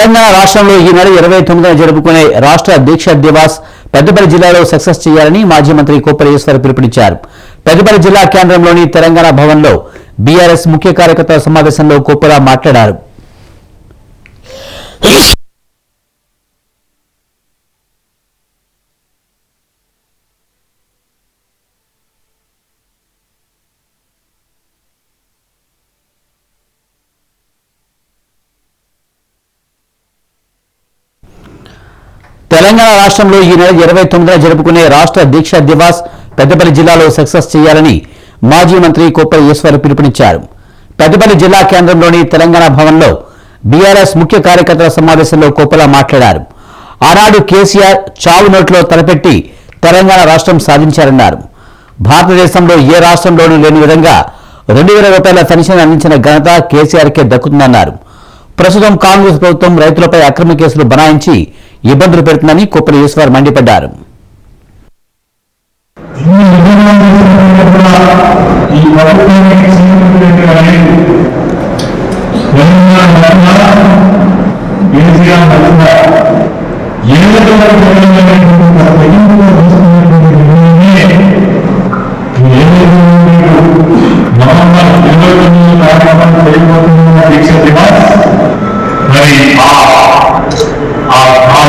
తెలంగాణ రాష్ట్రంలో ఈ నెల ఇరవై తొమ్మిదిన జరుపుకునే రాష్ట్ర దీక్ష దివాస్ పెద్దపల్లి జిల్లాలో సక్సెస్ చేయాలని మాజీ మంత్రి కోపరేశ్వర్ పిలుపునిచ్చారు. పెద్దపల్లి జిల్లా కేంద్రంలోని తెలంగాణ భవన్లో బీఆర్ఎస్ ముఖ్య కార్యకర్తల సమావేశంలో కోపరా మాట్లాడారు. తెలంగాణ రాష్ట్రంలో ఈ నెల ఇరవై తొమ్మిదిన జరుపుకునే రాష్ట్ర దీక్ష దివాస్ పెద్దపల్లి జిల్లాలో సక్సెస్ చేయాలని మాజీ మంత్రి కొప్పల ఈశ్వర్ పిలుపునిచ్చారు. పెద్దపల్లి జిల్లా కేంద్రంలోని తెలంగాణ భవన్లో బీఆర్ఎస్ ముఖ్య కార్యకర్తల సమావేశంలో కొప్పల మాట్లాడారు. ఆనాడు కేసీఆర్ చావు నోట్లో తలపెట్టి తెలంగాణ రాష్ట్రం సాధించారన్నారు. భారతదేశంలో ఏ రాష్ట్రంలోనూ లేని విధంగా రెండు వేల రూపాయల పెన్షన్ అందించిన ఘనత కేసీఆర్కే దక్కుతుందన్నారు. ప్రస్తుతం కాంగ్రెస్ ప్రభుత్వం రైతులపై అక్రమ కేసులు బనాయించి ఇబ్బందులు పెడుతుందని కుప్పల ఈశ్వర్ మండిపడ్డారు. మరి ఆ